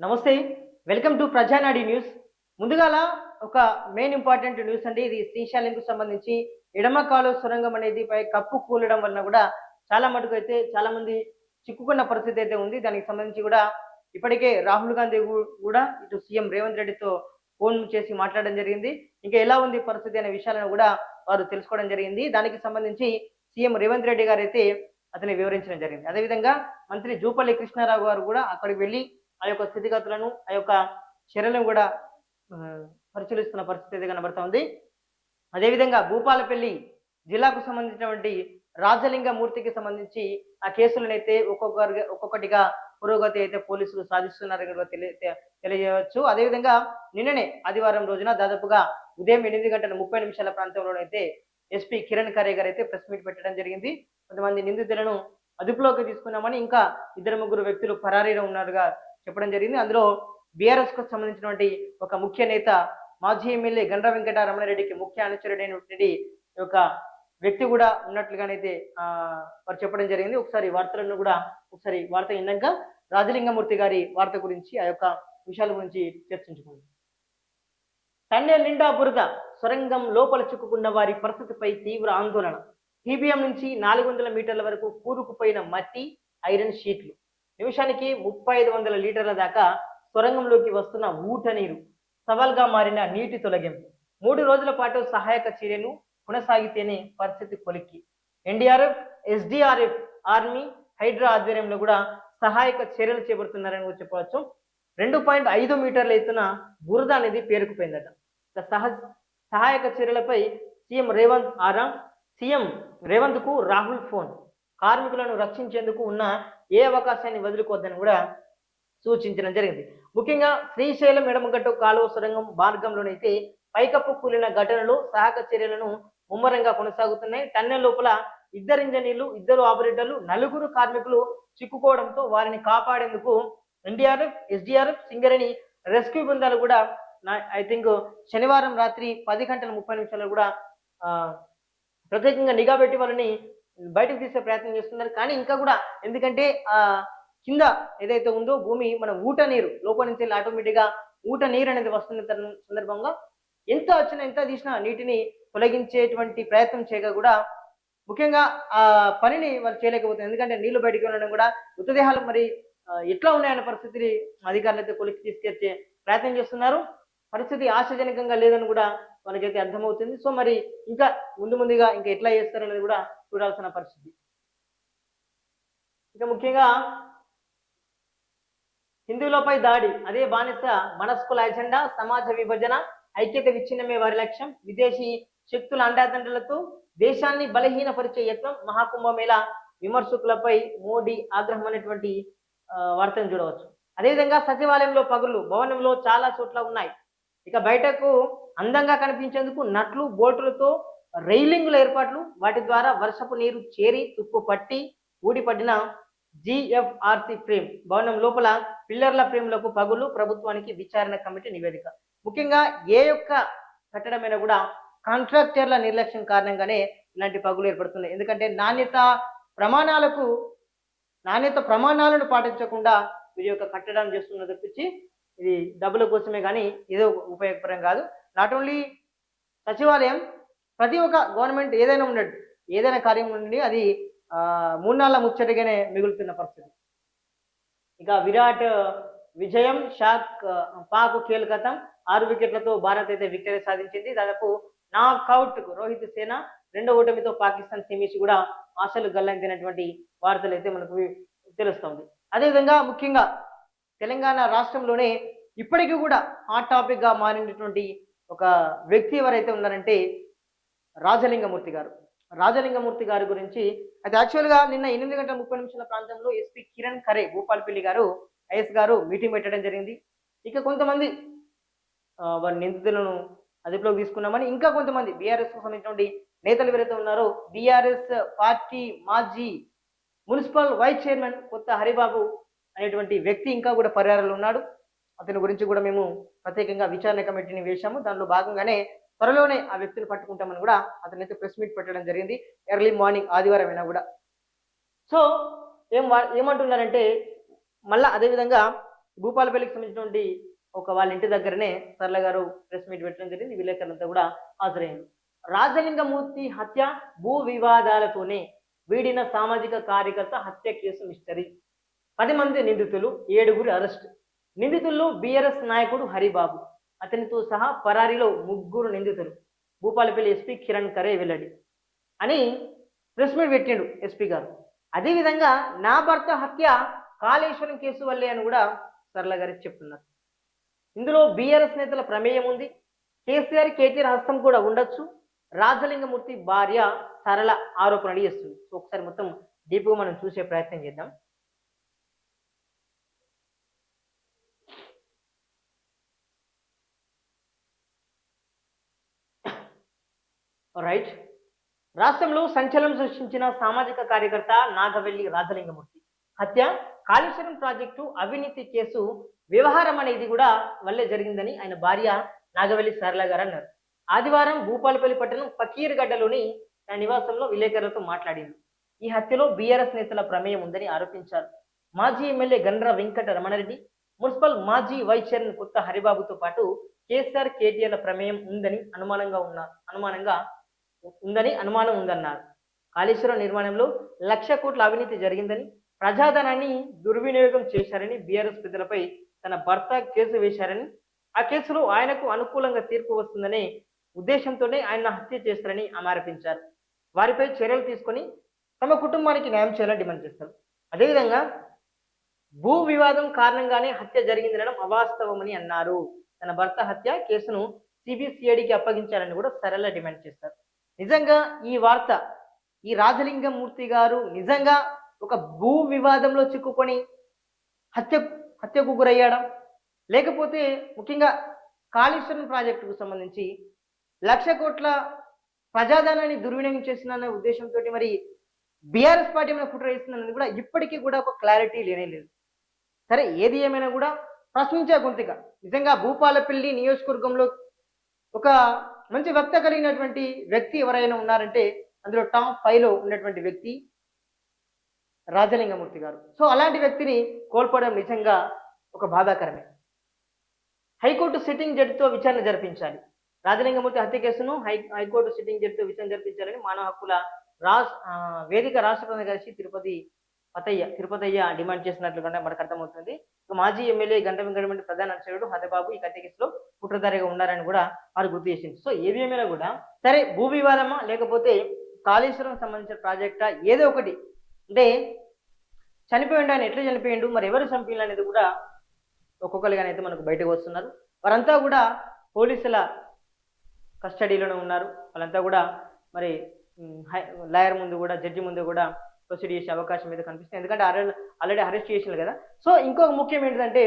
నమస్తే welcome to ప్రజానాడి news. ముందుగాల ఒక మెయిన్ ఇంపార్టెంట్ న్యూస్ అండి ఇది శ్రీశైలంకు సంబంధించి ఎడమ కాలు సొరంగం అనేది పై కప్పు కూలడం వలన కూడా చాలా మటుకు అయితే చాలా మంది చిక్కుకున్న పరిస్థితి అయితే ఉంది. దానికి సంబంధించి కూడా ఇప్పటికే రాహుల్ గాంధీ కూడా ఇటు సీఎం రేవంత్ రెడ్డితో ఫోన్ చేసి మాట్లాడడం జరిగింది. ఇంకా ఎలా ఉంది పరిస్థితి అనే విషయాలను కూడా వారు తెలుసుకోవడం జరిగింది. దానికి సంబంధించి సీఎం రేవంత్ రెడ్డి గారు అయితే అతని వివరించడం జరిగింది. అదేవిధంగా మంత్రి జూపల్లి కృష్ణారావు గారు కూడా అక్కడికి వెళ్ళి ఆ యొక్క స్థితిగతులను ఆ యొక్క చర్యలను కూడా పరిశీలిస్తున్న పరిస్థితి అయితే కనబడుతోంది ఉంది అదేవిధంగా భూపాలపల్లి జిల్లాకు సంబంధించినటువంటి రాజలింగ మూర్తికి సంబంధించి ఆ కేసులనైతే ఒక్కొక్కరి ఒక్కొక్కటిగా పురోగతి అయితే పోలీసులు సాధిస్తున్నారని కూడా తెలియ తెలియజేయవచ్చు అదేవిధంగా నిన్ననే ఆదివారం రోజున దాదాపుగా ఉదయం ఎనిమిది గంటల ముప్పై నిమిషాల ప్రాంతంలోనైతే ఎస్పీ కిరణ్ ఖరే గారు అయితే ప్రెస్ మీట్ పెట్టడం జరిగింది. కొంతమంది నిందితులను అదుపులోకి తీసుకున్నామని ఇంకా ఇద్దరు ముగ్గురు వ్యక్తులు పరారీలో ఉన్నారుగా చెప్పడం జరిగింది. అందులో బీఆర్ఎస్కు సంబంధించినటువంటి ఒక ముఖ్య నేత మాజీ ఎమ్మెల్యే గండ్ర వెంకట రమణారెడ్డికి ముఖ్య అనుచరుడైనటువంటి ఈ యొక్క వ్యక్తి కూడా ఉన్నట్లుగానైతే వారు చెప్పడం జరిగింది. ఒకసారి వార్తలను కూడా ఒకసారి వార్త విన్నాక రాజలింగమూర్తి గారి వార్త గురించి ఆ యొక్క విషయాల గురించి చర్చించుకుందాం. టన్నెల్ నిండా బురద సొరంగం లోపల చిక్కుకున్న వారి పరిస్థితిపై తీవ్ర ఆందోళన. టీబీఎం నుంచి నాలుగు వందల మీటర్ల వరకు కూరుకుపోయిన మట్టి ఐరన్ షీట్లు. నిమిషానికి ముప్పై ఐదు వందల లీటర్ల దాకా సొరంగంలోకి వస్తున్న ఊట నీరు సవాల్గా మారిన నీటి తొలగింపు. మూడు రోజుల పాటు సహాయక చర్యలు కొనసాగితేనే పరిస్థితి కొలిక్కి. ఎన్డీఆర్ఎఫ్ ఎస్డిఆర్ఎఫ్ ఆర్మీ హైడ్రా ఆధ్వర్యంలో కూడా సహాయక చర్యలు చేపడుతున్నారని కూడా చెప్పవచ్చు. రెండు పాయింట్ ఐదు మీటర్ల ఎత్తున బురద అనేది పేరుకుపోయిందట. సహజ సహాయక చర్యలపై సీఎం రేవంత్ ఆరా సీఎం రేవంత్కు రాహుల్ ఫోన్. కార్మికులను రక్షించేందుకు ఉన్న ఏ అవకాశాన్ని వదులుకోవద్దని కూడా సూచించడం జరిగింది. ముఖ్యంగా శ్రీశైలం ఎడమగట్టు కాలువ సొరంగం మార్గంలోనైతే పైకప్పు కూలిన ఘటనలు సహాయక చర్యలను ముమ్మరంగా కొనసాగుతున్నాయి. టన్నెల్ లోపల ఇద్దరు ఇంజనీర్లు ఇద్దరు ఆపరేటర్లు నలుగురు కార్మికులు చిక్కుకోవడంతో వారిని కాపాడేందుకు ఎన్డీఆర్ఎఫ్ ఎస్డిఆర్ఎఫ్ సింగరేణి రెస్క్యూ బృందాలు కూడా ఐ థింక్ శనివారం రాత్రి పది గంటల ముప్పై నిమిషాలు కూడా ప్రత్యేకంగా నిఘా పెట్టి వారిని బయటకు తీసే ప్రయత్నం చేస్తున్నారు. కానీ ఇంకా కూడా ఎందుకంటే ఆ కింద ఏదైతే ఉందో భూమి మన ఊట నీరు లోపల నుంచి వెళ్ళి ఆటోమేటిక్గా ఊట నీరు అనేది వస్తున్న సందర్భంగా ఎంత వచ్చినా ఎంత తీసినా నీటిని తొలగించేటువంటి ప్రయత్నం చేయగా కూడా ముఖ్యంగా ఆ పనిని వాళ్ళు చేయలేకపోతుంది ఎందుకంటే నీళ్ళు బయటికి వెళ్ళడం కూడా మృతదేహాలు మరి ఎట్లా ఉన్నాయన్న పరిస్థితిని అధికారులు అయితే కొలికి తీసుకొచ్చే ప్రయత్నం చేస్తున్నారు. పరిస్థితి ఆశాజనకంగా లేదని కూడా మనకైతే అర్థమవుతుంది. సో మరి ఇంకా ముందు ముందుగా ఇంకా ఎట్లా చేస్తారనేది కూడా చూడాల్సిన పరిస్థితి. ఇంకా ముఖ్యంగా హిందువులపై దాడి అదే బానిస మనస్కుల ఎజెండా సమాజ విభజన ఐక్యత విచ్ఛిన్నమే వారి లక్ష్యం విదేశీ శక్తుల అండాదండలతో దేశాన్ని బలహీనపరిచే యత్నం మహాకుంభమేళ విమర్శకులపై మోడీ ఆగ్రహం అనేటువంటి వార్తను చూడవచ్చు. అదేవిధంగా సచివాలయంలో పగులు భవనంలో చాలా చోట్ల ఉన్నాయి. ఇక బయటకు అందంగా కనిపించేందుకు నట్లు బోటులతో రైలింగుల ఏర్పాట్లు వాటి ద్వారా వర్షపు నీరు చేరి తుప్పు పట్టి ఊడిపడిన జిఎఫ్ఆర్సి ఫ్రేమ్. భవనం లోపల పిల్లర్ల ఫ్రేమ్లకు పగులు ప్రభుత్వానికి విచారణ కమిటీ నివేదిక. ముఖ్యంగా ఏ యొక్క కట్టడమైనా కూడా కాంట్రాక్టర్ల నిర్లక్ష్యం కారణంగానే ఇలాంటి పగులు ఏర్పడుతున్నాయి. ఎందుకంటే నాణ్యత ప్రమాణాలకు నాణ్యత ప్రమాణాలను పాటించకుండా వీరి యొక్క కట్టడాన్ని చేస్తున్నది తప్పించి ఇది డబ్బుల కోసమే కానీ ఏదో ఉపయోగపరం కాదు. నాట్ ఓన్లీ సచివాలయం ప్రతి ఒక్క గవర్నమెంట్ ఏదైనా ఉండదు ఏదైనా కార్యం ఉండి అది మూడు నాళ్ళ ముచ్చటగానే మిగులుతున్న పరిస్థితి. ఇక విరాట్ విజయం షాక్ ఆ, పాక్ కీలకతం ఆరు వికెట్లతో భారత్ అయితే విక్టరీ సాధించింది. దాదాపు నాకౌట్ రోహిత్ సేన రెండో ఓటమితో పాకిస్తాన్ సెమీస్ కూడా ఆశలు గల్లంతినటువంటి వార్తలు అయితే మనకు తెలుస్తుంది. అదేవిధంగా ముఖ్యంగా తెలంగాణ రాష్ట్రంలోనే ఇప్పటికీ కూడా హాట్ టాపిక్గా మారినటువంటి ఒక వ్యక్తి ఎవరైతే ఉన్నారంటే రాజలింగమూర్తి గారు. రాజలింగమూర్తి గారి గురించి అయితే యాక్చువల్గా నిన్న ఎనిమిది గంటల ముప్పై నిమిషాల ప్రాంతంలో ఎస్పీ కిరణ్ ఖరే భూపాల్పల్లి గారు ఐఎస్ గారు మీటింగ్ పెట్టడం జరిగింది. ఇక కొంతమంది వారి నిందితులను అదుపులోకి తీసుకున్నామని ఇంకా కొంతమంది బీఆర్ఎస్కు సంబంధించినటువంటి నేతలు ఎవరైతే ఉన్నారో బీఆర్ఎస్ పార్టీ మాజీ municipal vice chairman Kotha Haribabu అనేటువంటి వ్యక్తి ఇంకా కూడా పరిహారాలు ఉన్నాడు. అతని గురించి కూడా మేము ప్రత్యేకంగా విచారణ కమిటీని వేశాము. దానిలో భాగంగానే త్వరలోనే ఆ వ్యక్తిని పట్టుకుంటామని కూడా అతనైతే ప్రెస్ మీట్ పెట్టడం జరిగింది. ఎర్లీ మార్నింగ్ ఆదివారం అయినా కూడా. సో ఏం వా- ఏమంటున్నారంటే మళ్ళా అదేవిధంగా భూపాలపల్లికి సంబంధించినటువంటి ఒక వాళ్ళ ఇంటి దగ్గరనే సరళ గారు ప్రెస్ మీట్ పెట్టడం జరిగింది. విలేకరులంతా కూడా హాజరైంది రాజలింగమూర్తి హత్య భూ వివాదాలతోనే వీడిన సామాజిక కార్యకర్త హత్య కేసు మిస్టరీ. పది మంది నిందితులు ఏడుగురు అరెస్ట్. నిందితుల్లో బీఆర్ఎస్ నాయకుడు హరిబాబు. అతనితో సహా పరారీలో ముగ్గురు నిందితులు. భూపాలపల్లి ఎస్పీ కిరణ్ ఖరే వెల్లడి. అని ప్రెస్ మీట్ పెట్టిండు ఎస్పీ గారు. అదేవిధంగా నా భర్త హత్య కాళేశ్వరం కేసు వల్లే అని కూడా సరళ గారికి చెప్తున్నారు. ఇందులో బీఆర్ఎస్ నేతల ప్రమేయం ఉంది. కేసీఆర్ కేటీఆర్ హస్తం కూడా ఉండొచ్చు. రాజలింగమూర్తి భార్య సరళ ఆరోపణలు చేస్తుంది. ఒకసారి మొత్తం డీప్గా మనం చూసే ప్రయత్నం చేద్దాం. రైట్ రాష్ట్రంలో సంచలనం సృష్టించిన సామాజిక కార్యకర్త నాగవెల్లి రాజలింగమూర్తి. హత్య కాళేశ్వరం ప్రాజెక్టు అవినీతి కేసు వ్యవహారం అనేది కూడా వల్లే జరిగిందని ఆయన భార్య నాగవెల్లి సరళ గారు అన్నారు. ఆదివారం భూపాలపల్లి పట్టణం ఫకీర్గడ్డలోని తన నివాసంలో విలేకరులతో మాట్లాడింది. ఈ హత్యలో బీఆర్ఎస్ నేతల ప్రమేయం ఉందని ఆరోపించారు. మాజీ ఎమ్మెల్యే గండ్ర వెంకట రమణారెడ్డి మున్సిపల్ మాజీ వైస్ చైర్మన్ కొత్త హరిబాబుతో పాటు కేసీఆర్ కేటీఆర్ల ప్రమేయం ఉందని అనుమానంగా ఉన్న అనుమానంగా ఉందని అనుమానం ఉందన్నారు. కాళేశ్వరం నిర్మాణంలో లక్ష కోట్ల అవినీతి జరిగిందని ప్రజాధనాన్ని దుర్వినియోగం చేశారని బీఆర్ఎస్ పెద్దలపై తన భర్త కేసు వేశారని ఆ కేసులో ఆయనకు అనుకూలంగా తీర్పు వస్తుందనే ఉద్దేశంతోనే ఆయన హత్య చేస్తారని ఆమె ఆరోపించారు వారిపై చర్యలు తీసుకొని తమ కుటుంబానికి న్యాయం చేయాలని డిమాండ్ చేస్తారు. అదేవిధంగా భూ వివాదం కారణంగానే హత్య జరిగిందనడం అవాస్తవమని అన్నారు. తన భర్త హత్య కేసును సిబిసిఐడికి అప్పగించాలని కూడా సరళ డిమాండ్ చేస్తారు. నిజంగా ఈ వార్త ఈ రాజలింగమూర్తి గారు నిజంగా ఒక భూ వివాదంలో చిక్కుకొని హత్య హత్యకు గురయ్యాడం? లేకపోతే ముఖ్యంగా కాళేశ్వరం ప్రాజెక్టుకు సంబంధించి లక్ష కోట్ల ప్రజాధనాన్ని దుర్వినియోగం చేసిన ఉద్దేశంతో మరి బీఆర్ఎస్ పార్టీ మీద కుట్ర చేస్తుందన్నది కూడా ఇప్పటికీ కూడా ఒక క్లారిటీ లేనే లేదు. సరే ఏది ఏమైనా కూడా ప్రశ్నించే గొంతుక నిజంగా భూపాలపల్లి నియోజకవర్గంలో ఒక మంచి వక్త కలిగినటువంటి వ్యక్తి ఎవరైనా ఉన్నారంటే అందులో టాప్ ఫైవ్లో ఉన్నటువంటి వ్యక్తి రాజలింగమూర్తి గారు. సో అలాంటి వ్యక్తిని కోల్పోవడం నిజంగా ఒక బాధాకరమే. హైకోర్టు సిట్టింగ్ జడ్జితో విచారణ జరిపించాలి. రాజలింగమూర్తి హత్య కేసును హై హైకోర్టు సిట్టింగ్ జడ్జితో విచారణ జరిపించాలని మానవ హక్కుల రాస్ వేదిక రాష్ట్ర ప్రధాన కార్యదర్శి తిరుపతి పతయ్య తిరుపతయ్య డిమాండ్ చేసినట్లుగా మనకు అర్థమవుతుంది. మాజీ ఎమ్మెల్యే గంట వెంకటరెడ్డి ప్రధాన అనుచరుడు హరిబాబు ఈ హత్య కేసులో కుట్రధారిగా ఉన్నారని కూడా వారు గుర్తు చేసింది. సో ఏది కూడా సరే భూ వివాదమా? లేకపోతే కాళేశ్వరం సంబంధించిన ప్రాజెక్టా? ఏదో ఒకటి. అంటే చనిపోయిండు ఆయన ఎట్లా చనిపోయిండు? మరి ఎవరు చంపిండు అనేది కూడా ఒక్కొక్కరిగానైతే మనకు బయటకు వస్తున్నారు. వారంతా కూడా పోలీసుల కస్టడీలోనే ఉన్నారు. వాళ్ళంతా కూడా మరి లాయర్ ముందు కూడా జడ్జి ముందు కూడా ప్రొసీడ్ చేసే అవకాశం అయితే కనిపిస్తుంది. ఎందుకంటే ఆల్రెడీ అరెస్ట్ చేసినారు కదా. సో ఇంకొక ముఖ్యం ఏంటంటే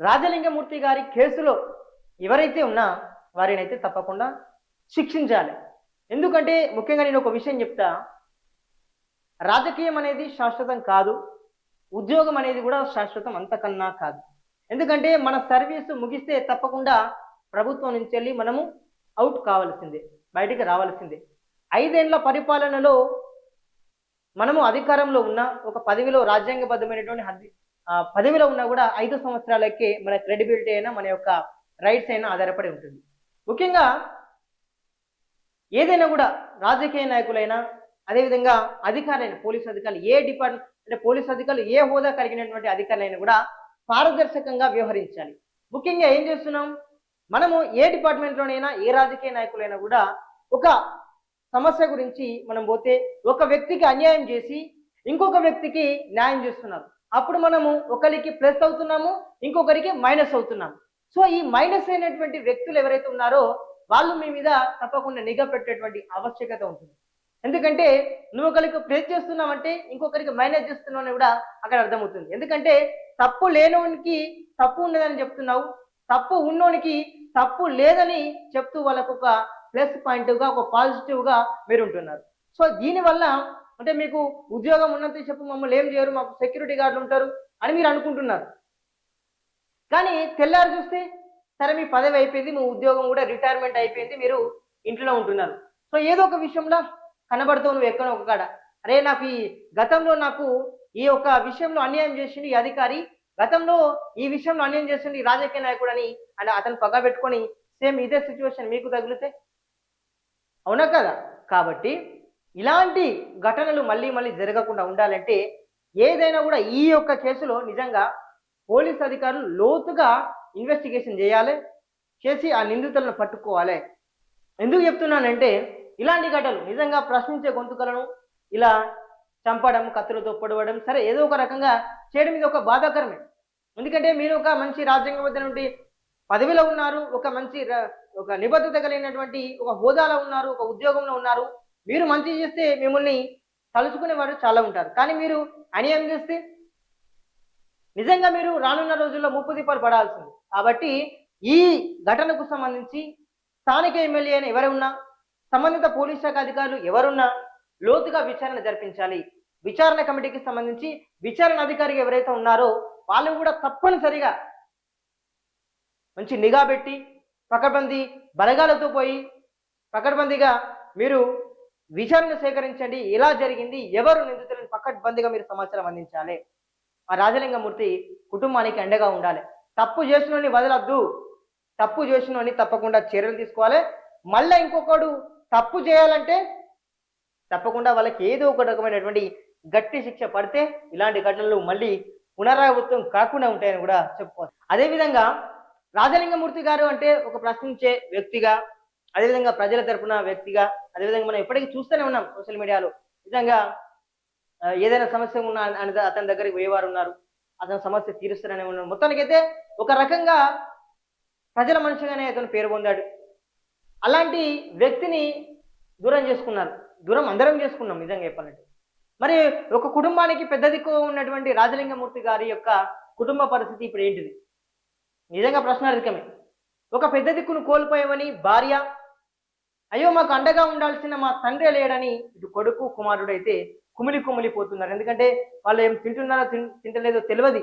రాజలింగమూర్తి గారి కేసులో ఎవరైతే ఉన్నా వారిని అయితే తప్పకుండా శిక్షించాలి. ఎందుకంటే ముఖ్యంగా నేను ఒక విషయం చెప్తా. రాజకీయం అనేది శాశ్వతం కాదు. ఉద్యోగం అనేది కూడా శాశ్వతం అంతకన్నా కాదు. ఎందుకంటే మన సర్వీస్ ముగిస్తే తప్పకుండా ప్రభుత్వం నుంచి వెళ్ళి మనము అవుట్ కావాల్సిందే బయటికి రావాల్సిందే. ఐదేళ్ళ పరిపాలనలో మనము అధికారంలో ఉన్న ఒక పదవిలో రాజ్యాంగబద్ధమైనటువంటి హద్ది- పదవిలో ఉన్నా కూడా ఐదు సంవత్సరాలకే మన క్రెడిబిలిటీ అయినా మన యొక్క రైట్స్ అయినా ఆధారపడి ఉంటుంది. ముఖ్యంగా ఏదైనా కూడా రాజకీయ నాయకులైనా అదేవిధంగా అధికారులైన పోలీస్ అధికారులు ఏ డిపార్ట్మెంట్ అంటే పోలీస్ అధికారులు ఏ హోదా కలిగినటువంటి అధికారులైనా కూడా పారదర్శకంగా వ్యవహరించాలి. ముఖ్యంగా ఏం చేస్తున్నాం? మనము ఏ డిపార్ట్మెంట్లోనైనా ఏ రాజకీయ నాయకులైనా కూడా ఒక సమస్య గురించి మనం పోతే ఒక వ్యక్తికి అన్యాయం చేసి ఇంకొక వ్యక్తికి న్యాయం చేస్తున్నారు. అప్పుడు మనము ఒకరికి ప్లస్ అవుతున్నాము ఇంకొకరికి మైనస్ అవుతున్నాము సో ఈ మైనస్ అయినటువంటి వ్యక్తులు ఎవరైతే ఉన్నారో వాళ్ళు మీ మీద తప్పకుండా నిఘా పెట్టేటువంటి ఆవశ్యకత ఉంటుంది. ఎందుకంటే నువ్వు ఒకరికి ప్లేస్ చేస్తున్నావంటే ఇంకొకరికి మైనస్ చేస్తున్నావు అని కూడా అక్కడ అర్థమవుతుంది. ఎందుకంటే తప్పు లేనోనికి తప్పు ఉన్నదని చెప్తున్నావు తప్పు ఉన్నోనికి తప్పు లేదని చెప్తూ వాళ్ళకు ఒక ప్లస్ పాయింట్గా ఒక పాజిటివ్గా మీరు ఉంటున్నారు సో దీనివల్ల అంటే మీకు ఉద్యోగం ఉన్నంత చెప్పు మమ్మల్ని ఏం చేయరు మాకు సెక్యూరిటీ గార్డులు ఉంటారు అని మీరు అనుకుంటున్నారు. కానీ తెల్లారి చూస్తే సరే మీ పదవి అయిపోయింది మీ ఉద్యోగం కూడా రిటైర్మెంట్ అయిపోయింది మీరు ఇంట్లో ఉంటున్నారు. సో ఏదో ఒక విషయంలో కనబడుతావు నువ్వు ఎక్కడో ఒక కాడ. అరే నాకు ఈ గతంలో నాకు ఈ యొక్క విషయంలో అన్యాయం చేసిండు ఈ అధికారి గతంలో ఈ విషయంలో అన్యాయం చేస్తుంది ఈ రాజకీయ నాయకుడు అని అని అతను పగ పెట్టుకొని సేమ్ ఇదే సిచ్యువేషన్ మీకు తగిలితే అవునా కదా? కాబట్టి ఇలాంటి ఘటనలు మళ్ళీ మళ్ళీ జరగకుండా ఉండాలంటే ఏదైనా కూడా ఈ యొక్క కేసులో నిజంగా పోలీస్ అధికారులు లోతుగా ఇన్వెస్టిగేషన్ చేయాలి చేసి ఆ నిందితులను పట్టుకోవాలి. ఎందుకు చెప్తున్నానంటే ఇలాంటి ఘటనలు నిజంగా ప్రశ్నించే గొంతుకలను ఇలా చంపడం కత్తులతో పొడవడం సరే ఏదో ఒక రకంగా చేయడం ఇది ఒక బాధాకరమే. ఎందుకంటే మీరు ఒక మంచి రాజ్యాంగబద్ధ నుండి పదవిలో ఉన్నారు ఒక మంచి ఒక నిబద్ధత కలిగినటువంటి ఒక హోదాలో ఉన్నారు ఒక ఉద్యోగంలో ఉన్నారు. మీరు మంచి చేస్తే మిమ్మల్ని తలుచుకునే వారు చాలా ఉంటారు. కానీ మీరు అన్యాయం చేస్తే నిజంగా మీరు రానున్న రోజుల్లో ముప్పు దీపాలు పడాల్సింది. కాబట్టి ఈ ఘటనకు సంబంధించి స్థానిక ఎమ్మెల్యే అని ఎవరున్నా సంబంధిత పోలీస్ శాఖ అధికారులు ఎవరున్నా లోతుగా విచారణ జరిపించాలి. విచారణ కమిటీకి సంబంధించి విచారణ అధికారికి ఎవరైతే ఉన్నారో వాళ్ళు కూడా తప్పనిసరిగా మంచి నిఘా పెట్టి పకడ్బందీ బలగాలతో పోయి పకడ్బందీగా మీరు విచారణ సేకరించండి. ఎలా జరిగింది. ఎవరు నిందితులను పకడ్బందీగా మీరు సమాచారం అందించాలి? ఆ రాజలింగమూర్తి కుటుంబానికి అండగా ఉండాలి. తప్పు చేసినోని వదలద్దు. తప్పు చేసినోని తప్పకుండా చర్యలు తీసుకోవాలి. మళ్ళీ ఇంకొకడు తప్పు చేయాలంటే తప్పకుండా వాళ్ళకి ఏదో ఒక రకమైనటువంటి గట్టి శిక్ష పడితే ఇలాంటి ఘటనలు మళ్ళీ పునరావృతం కాకుండా ఉంటాయని కూడా చెప్పుకోవాలి. అదేవిధంగా రాజలింగమూర్తి గారు అంటే ఒక ప్రశ్నించే వ్యక్తిగా అదేవిధంగా ప్రజల తరపున వ్యక్తిగా అదేవిధంగా మనం ఎప్పటికీ చూస్తూనే ఉన్నాం సోషల్ మీడియాలో. నిజంగా ఏదైనా సమస్య ఉన్నా ఆయన అతని దగ్గరికి పోయేవారు ఉన్నారు. అతని సమస్య తీరుస్తారనే ఉన్నారు. మొత్తానికైతే ఒక రకంగా ప్రజల మనిషిగానే అతను పేరు పొందాడు. అలాంటి వ్యక్తిని దూరం చేసుకున్నారు. దూరం అందరం చేసుకున్నాం నిజంగా చెప్పాలంటే. మరి ఒక కుటుంబానికి పెద్ద దిక్కు ఉన్నటువంటి రాజలింగమూర్తి గారి యొక్క కుటుంబ పరిస్థితి ఇప్పుడు ఏంటిది? నిజంగా ప్రశ్నార్థకమే ఒక పెద్ద దిక్కును కోల్పోయామని భార్య అయ్యో మాకు అండగా ఉండాల్సిన మా తండ్రి లేడని ఇటు కొడుకు కుమారుడు అయితే కుమిలి కుమిలిపోతున్నారు ఎందుకంటే వాళ్ళు ఏం తింటున్నారో తిన్- తింటలేదో తెలియదు.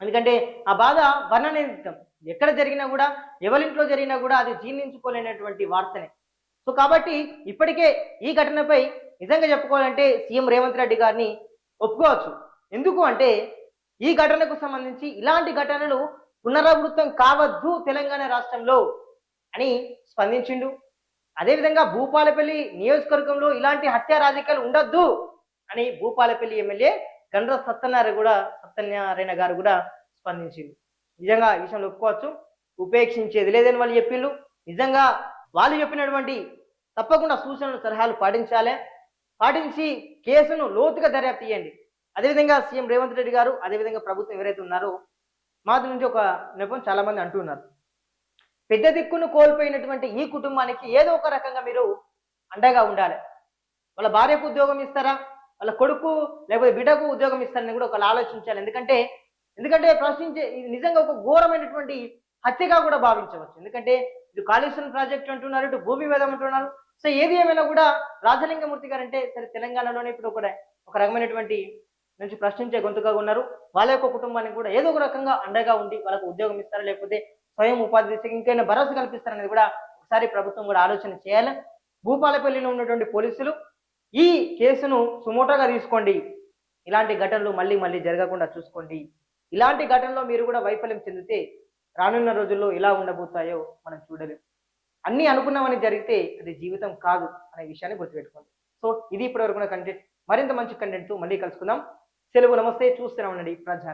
ఎందుకంటే ఆ బాధ వర్ణనితం ఎక్కడ జరిగినా కూడా ఎవరింట్లో జరిగినా కూడా అది జీర్ణించుకోలేనటువంటి వార్తనే. సో కాబట్టి ఇప్పటికే ఈ ఘటనపై నిజంగా చెప్పుకోవాలంటే సీఎం రేవంత్ రెడ్డి గారిని ఒప్పుకోవచ్చు. ఎందుకు అంటే ఈ ఘటనకు సంబంధించి ఇలాంటి ఘటనలు పునరావృతం కావద్దు తెలంగాణ రాష్ట్రంలో అని స్పందించిండు. అదేవిధంగా భూపాలపల్లి నియోజకవర్గంలో ఇలాంటి హత్య రాజకీయాలు ఉండొద్దు అని భూపాలపల్లి ఎమ్మెల్యే గండ్ర సత్యనారాయణ కూడా సత్యనారాయణ గారు కూడా స్పందించింది నిజంగా ఈ విషయంలో ఒప్పుకోవచ్చు. ఉపేక్షించేది లేదని వాళ్ళు చెప్పిండ్రు. నిజంగా వాళ్ళు చెప్పినటువంటి తప్పకుండా సూచనలు సలహాలు పాటించాలి. పాటించి కేసును లోతుగా దర్యాప్తు చేయండి. అదేవిధంగా సీఎం రేవంత్ రెడ్డి గారు అదేవిధంగా ప్రభుత్వం ఎవరైతే ఉన్నారో మాది నుంచి ఒక నెపం చాలా మంది అంటున్నారు. పెద్ద దిక్కును కోల్పోయినటువంటి ఈ కుటుంబానికి ఏదో ఒక రకంగా మీరు అండగా ఉండాలి. వాళ్ళ భార్యకు ఉద్యోగం ఇస్తారా? వాళ్ళ కొడుకు లేకపోతే బిడ్డకు ఉద్యోగం ఇస్తారని కూడా ఒకళ్ళు ఆలోచించాలి. ఎందుకంటే ఎందుకంటే ప్రశ్నించే ఇది నిజంగా ఒక ఘోరమైనటువంటి హత్యగా కూడా భావించవచ్చు. ఎందుకంటే ఇటు కాళేశ్వరం ప్రాజెక్ట్ అంటున్నారు ఇటు భూమి వేదం అంటున్నారు. సో ఏది ఏమైనా కూడా రాజలింగమూర్తి గారు అంటే సరే తెలంగాణలోనే ఇప్పుడు ఒక ఒక రకమైనటువంటి నుంచి ప్రశ్నించే గొంతుగా ఉన్నారు. వాళ్ళ యొక్క కుటుంబానికి కూడా ఏదో ఒక రకంగా అండగా ఉండి వాళ్ళకు ఉద్యోగం ఇస్తారా లేకపోతే స్వయం ఉపాధి దిశగా ఇంకైనా భరోసా కల్పిస్తారనేది కూడా ఒకసారి ప్రభుత్వం కూడా ఆలోచన చేయాలి. భూపాలపల్లిలో ఉన్నటువంటి పోలీసులు ఈ కేసును సుమోటోగా తీసుకోండి. ఇలాంటి ఘటనలు మళ్ళీ మళ్ళీ జరగకుండా చూసుకోండి. ఇలాంటి ఘటనలో మీరు కూడా వైఫల్యం చెందితే రానున్న రోజుల్లో ఎలా ఉండబోతాయో మనం చూడలేం. అన్ని అనుకున్నామని జరిగితే అది జీవితం కాదు అనే విషయాన్ని గుర్తుపెట్టుకోండి. సో ఇది ఇప్పటివరకు కంటెంట్ మరింత మంచి కంటెంట్తో మళ్ళీ కలుసుకుందాం. సెలవు నమస్తే చూస్తూనే ఉండండి ప్రజా